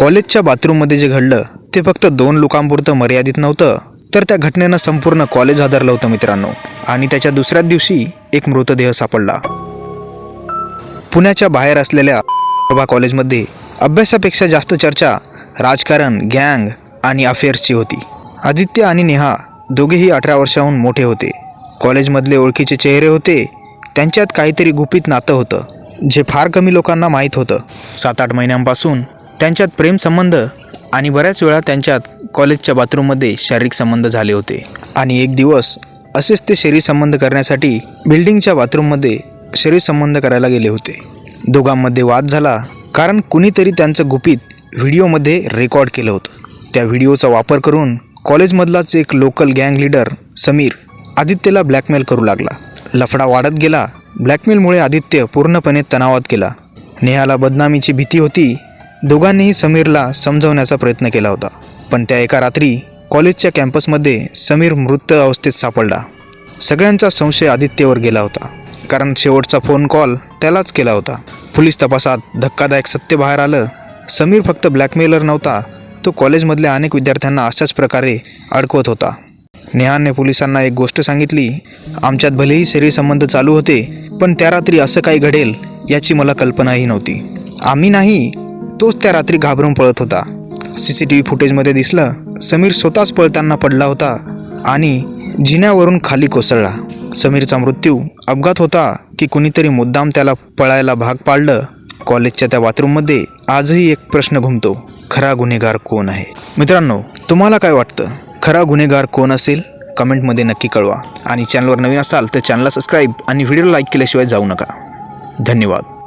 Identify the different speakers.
Speaker 1: कॉलेजच्या बाथरूममध्ये जे घडलं ते फक्त दोन लोकांपुरतं मर्यादित नव्हतं तर त्या घटनेनं संपूर्ण कॉलेज हादरलं होतं मित्रांनो. आणि त्याच्या दुसऱ्याच दिवशी एक मृतदेह सापडला. पुण्याच्या बाहेर असलेल्या प्रभा कॉलेजमध्ये अभ्यासापेक्षा जास्त चर्चा राजकारण गँग आणि अफेअर्सची होती. आदित्य आणि नेहा दोघेही अठरा वर्षाहून मोठे होते. कॉलेजमधले ओळखीचे चेहरे होते त्यांच्यात काहीतरी गुपित नातं होतं जे फार कमी लोकांना माहीत होतं. सात आठ महिन्यांपासून त्यांच्यात प्रेमसंबंध आणि बऱ्याच वेळा त्यांच्यात कॉलेजच्या बाथरूममध्ये शारीरिक संबंध झाले होते. आणि एक दिवस असेच ते शरीर संबंध करण्यासाठी बिल्डिंगच्या बाथरूममध्ये शरीर संबंध करायला गेले होते. दोघांमध्ये वाद झाला कारण कुणीतरी त्यांचं गुपित व्हिडिओमध्ये रेकॉर्ड केलं होतं. त्या व्हिडिओचा वापर करून कॉलेजमधलाच एक लोकल गँग लीडर समीर आदित्यला ब्लॅकमेल करू लागला. लफडा वाढत गेला. ब्लॅकमेलमुळे आदित्य पूर्णपणे तणावात गेला. नेहाला बदनामीची भीती होती. दोघांनीही समीरला समजवण्याचा प्रयत्न केला होता. पण त्या एका रात्री कॉलेजच्या कॅम्पसमध्ये समीर मृत अवस्थेत सापडला. सगळ्यांचा संशय आदित्यवर गेला होता. कारण शेवटचा फोन कॉल त्यालाच केला होता. पोलीस तपासात धक्कादायक सत्य बाहेर आलं. समीर फक्त ब्लॅकमेलर नव्हता तो कॉलेजमधल्या अनेक विद्यार्थ्यांना अशाच प्रकारे अडकवत होता. नेहानने पोलिसांना एक गोष्ट सांगितली आमच्यात भलेही शरीर संबंध चालू होते पण त्या रात्री असं काही घडेल याची मला कल्पनाही नव्हती. आम्ही नाही तोच त्या रात्री घाबरून पळत होता. सी सी टी व्ही फुटेजमध्ये दिसलं समीर स्वतःच पळताना पडला होता आणि जिन्यावरून खाली कोसळला. समीरचा मृत्यू अपघात होता की कुणीतरी मुद्दाम त्याला पळायला भाग पाडलं. कॉलेजच्या त्या बाथरूममध्ये आजही एक प्रश्न घुमतो खरा गुन्हेगार कोण आहे? मित्रांनो तुम्हाला काय वाटतं? खरा गुन्हेगार कोण असेल? कमेंटमध्ये नक्की कळवा. आणि चॅनलवर नवीन असाल तर चॅनलला सबस्क्राईब आणि व्हिडिओ लाईक केल्याशिवाय जाऊ नका. धन्यवाद.